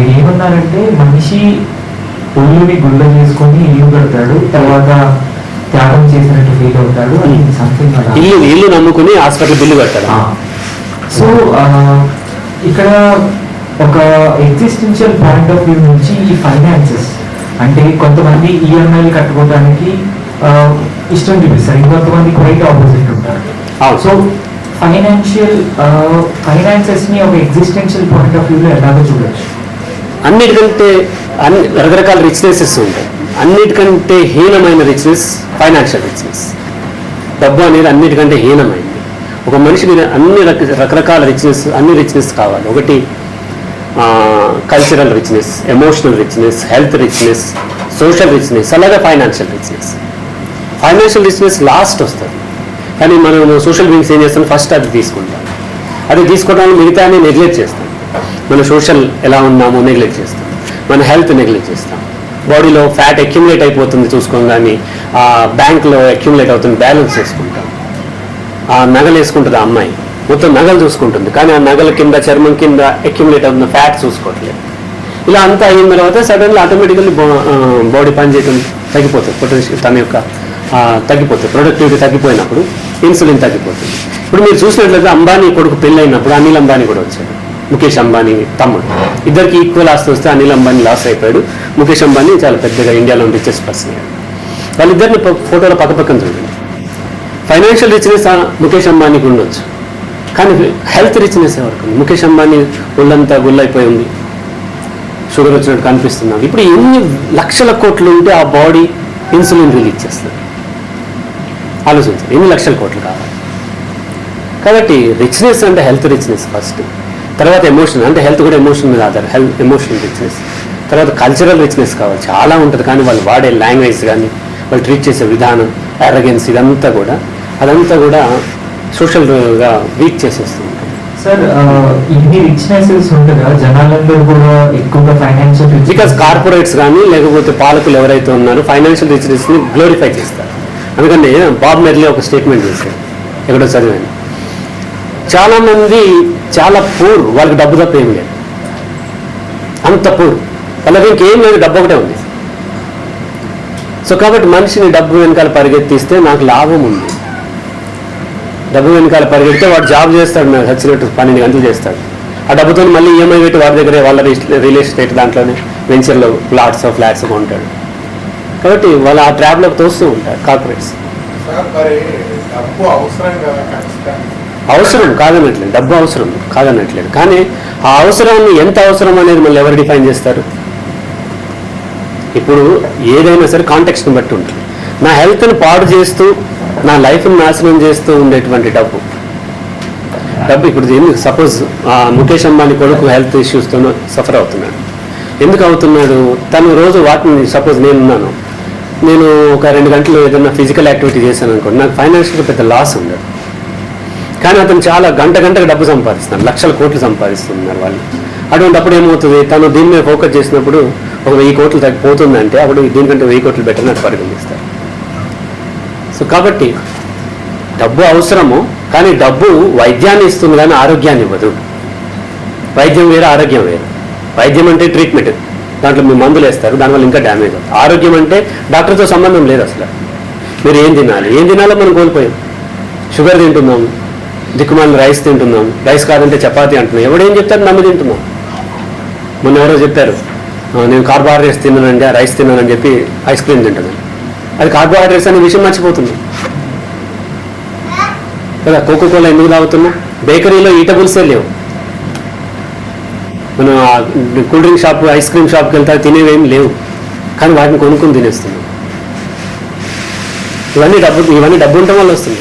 వీడు ఏమన్నారంటే మనిషి ఒళ్ళుని గుళ్ళ చేసుకొని ఇల్లు కడతాడు తర్వాత త్యాగం చేసినట్టు ఫీల్ అవుతాడు అని సంథింగ్ ఇల్లు ఇల్లు నమ్ముకుని హాస్పిటల్ బిల్లు కట్టాడు సో ఇక్కడ ఒక ఎగ్జిస్టెన్షియల్ పాయింట్ ఆఫ్ వ్యూ నుంచి ఈ ఫైనాన్సెస్ అంటే కొంతమంది ఈఎంఐలు కట్టుకోవడానికి ఆ, ఇష్టం చూపిస్తారు. ఇంకొంతమంది క్వైట్ ఆపోజిట్ ఉంటారు. సో ఫైనాన్షియల్ ఫైనాన్సెస్ని ఒక ఎగ్జిస్టెన్షియల్ పాయింట్ ఆఫ్ వ్యూలో ఎలాగో చూడొచ్చు. అన్నిటికంటే అన్ని రకరకాల రిచ్నెసెస్ ఉంటాయి. అన్నిటికంటే హీనమైన రిచ్నెస్ ఫైనాన్షియల్ రిచ్నెస్ డబ్బు అనేది అన్నిటికంటే హీనమైంది ఒక మనిషికి అన్ని రక రకరకాల రిచ్నెస్ అన్ని రిచ్నెస్ కావాలి. ఒకటి cultural richness emotional richness health richness social richness అలాగే financial richness financial richness last వస్తుంది. కానీ మనం సోషల్ బీయింగ్స్ ఏం చేస్తాం? ఫస్ట్ అది తీసుకుంటాం. అది తీసుకోవడానికి మిగతా నెగ్లెక్ట్ చేస్తాం. మన సోషల్ ఎలా ఉన్నామో నెగ్లెక్ట్ చేస్తాం. మన హెల్త్ నెగ్లెక్ట్ చేస్తాం. బాడీలో ఫ్యాట్ అక్యుములేట్ అయిపోతుంది చూసుకోగానే ఆ బ్యాంక్లో అక్యుములేట్ అవుతుంది బ్యాలెన్స్ చేసుకుంటాం ఆ నగలు వేసుకుంటుంది ఆ అమ్మాయి. మొత్తం నగలు చూసుకుంటుంది. కానీ ఆ నగల కింద చర్మం కింద అక్యుములేట్ అవుతున్న ఫ్యాట్ చూసుకోవట్లేదు. ఇలా అంతా అయిన తర్వాత సడన్గా ఆటోమేటికల్లీ బాడీ పనిచేయటం తగ్గిపోతుంది. పొటెన్షియల్ తన యొక్క తగ్గిపోతుంది. ప్రొడక్టివిటీ తగ్గిపోయినప్పుడు ఇన్సులిన్ తగ్గిపోతుంది. ఇప్పుడు మీరు చూసినట్లయితే అంబానీ కొడుకు పెళ్ళైనప్పుడు అనిల్ అంబానీ కూడా వచ్చాడు. ముఖేష్ అంబానీ తమ్ముడు. ఇద్దరికి ఈక్వల్ ఆస్తి వస్తే అనిల్ అంబానీ లాస్ అయిపోయాడు. ముఖేష్ అంబానీ చాలా పెద్దగా ఇండియాలో రిచెస్ట్ పర్సన్ అయ్యాడు. వాళ్ళిద్దరిని ఫోటోలో పక్క చూడండి. ఫైనాన్షియల్ రిచ్నెస్ ముఖేష్ అంబానీకి ఉండొచ్చు. కానీ హెల్త్ రిచ్నెస్ ఎవరికి ఉంది? ముఖేష్ అంబానీ ఒళ్ళంతా గుళ్ళైపోయి ఉంది. షుగర్ వచ్చినట్టు కనిపిస్తున్నాం ఇప్పుడు ఎన్ని లక్షల కోట్లు ఉంటే ఆ బాడీ ఇన్సులిన్ రిలీజ్ చేస్తుంది? ఆలోచించండి. ఎన్ని లక్షల కోట్లు కావాలి? కాబట్టి రిచ్నెస్ అంటే హెల్త్ రిచ్నెస్ ఫస్ట్ తర్వాత ఎమోషన్ అంటే హెల్త్ కూడా ఎమోషన్ మీద ఆధార హెల్త్ ఎమోషనల్ రిచ్నెస్ తర్వాత కల్చరల్ రిచ్నెస్ కావాలి. చాలా ఉంటుంది. కానీ వాళ్ళు వాడే లాంగ్వేజ్ కానీ వాళ్ళు ట్రీట్ చేసే విధానం అరగెన్స్ ఇదంతా కూడా అదంతా కూడా సోషల్గా వీక్ చేసేస్తుంది. సార్ ఇన్ని రిచ్నెసెస్ ఉండగా జనాలందరూ కూడా ఎక్కువగా ఫైనాన్షియల్ బికాస్ కార్పొరేట్స్ కానీ లేకపోతే పాలకులు ఎవరైతే ఉన్నారో ఫైనాన్షియల్ రిచ్నెస్ని గ్లోరిఫై చేస్తారు. అందుకని బాబ్ మెర్లీ ఒక స్టేట్మెంట్ చేశారు ఎక్కడో చదివాను. చాలామంది చాలా పూర్ వాళ్ళకి డబ్బు తప్ప ఏం లేదు. అంత పూర్ వాళ్ళకి ఇంకేం లేదు డబ్బు ఒకటే ఉంది. సో కాబట్టి మనిషిని డబ్బు వెనకాల పరిగెత్తిస్తే నాకు లాభం ఉంది. డబ్బు వెనకాల పరిగెడితే వాడు జాబ్ చేస్తాడు నాకు వచ్చినట్టు పన్నెండు గంటలు చేస్తాడు. ఆ డబ్బుతో మళ్ళీ ఈఎంఐ పెట్టి వాడి దగ్గరే వాళ్ళ రియల్ ఎస్టేట్ దాంట్లోనే వెంచర్లో ప్లాట్స్ ఫ్లాట్స్ కొంటాడు. కాబట్టి వాళ్ళు ఆ ట్రాప్లోకి తోస్తూ ఉంటారు కార్పొరేట్స్. అవసరం కాదనట్లేదు డబ్బు అవసరం కాదనట్లేదు. కానీ ఆ అవసరాన్ని ఎంత అవసరం అనేది మళ్ళీ ఎవరు డిఫైన్ చేస్తారు? ఇప్పుడు ఏదైనా సరే కాంటెక్స్ట్ని బట్టి ఉంటుంది. నా హెల్త్ని పాడు చేస్తూ నా లైఫ్ని నాశనం చేస్తూ ఉండేటువంటి డబ్బు. డబ్బు ఇప్పుడు ఎందుకు సపోజ్ ముఖేష్ అంబానీ కొడుకు హెల్త్ ఇష్యూస్తో సఫర్ అవుతున్నాడు. ఎందుకు అవుతున్నాడు? తను రోజు వాటిని సపోజ్ నేనున్నాను నేను ఒక రెండు గంటలు ఏదైనా ఫిజికల్ యాక్టివిటీ చేశాను అనుకోండి నాకు ఫైనాన్షియల్గా పెద్ద లాస్ ఉండదు. కానీ అతను చాలా గంట గంటకు డబ్బు సంపాదిస్తున్నారు లక్షల కోట్లు సంపాదిస్తున్నారు వాళ్ళు. అటువంటిప్పుడు ఏమవుతుంది? తను దీని మీద ఫోకస్ చేసినప్పుడు ఒక వెయ్యి కోట్లు తగ్గిపోతుందంటే అప్పుడు దీనికంటే వెయ్యి కోట్లు పెట్టనట్టు పరిగణిస్తారు. సో కాబట్టి డబ్బు అవసరము కానీ డబ్బు వైద్యాన్ని ఇస్తుంది కానీ ఆరోగ్యాన్ని ఇవ్వదు. వైద్యం వేరు ఆరోగ్యం వేరు. వైద్యం అంటే ట్రీట్మెంట్ దాంట్లో మీ మందులు వేస్తారు దానివల్ల ఇంకా డ్యామేజ్ అవుతుంది. ఆరోగ్యం అంటే డాక్టర్తో సంబంధం లేదు అసలు. మీరు ఏం తినాలి? ఏం తినాలో మనం కోల్పోయాం. షుగర్ తింటున్నాము దిక్కుమాలిన రైస్ తింటున్నాం. రైస్ కాదంటే చపాతీ అంటున్నాం. ఎవడేం చెప్తారు నమ్మి తింటున్నాం. మొన్న ఎవరో చెప్పారు నేను కార్బోహైడ్రేట్స్ తిన్నానండి ఆ రైస్ తిన్నానని చెప్పి ఐస్ క్రీమ్ తింటున్నాను. అది కార్బోహైడ్రేట్స్ అనే విషయం మర్చిపోతుంది కదా కోకో కోలా ఎందుకు తాగుతున్నాం? బేకరీలో ఈటబుల్సే లేవు. మనం ఆ cool drink shop ice cream షాప్కి వెళ్తే తినేవి తినేవేం లేవు. కానీ వాటిని కొనుక్కొని తినేస్తున్నాం. ఇవన్నీ డబ్బు ఇవన్నీ డబ్బు ఉండటం వల్ల వస్తుంది.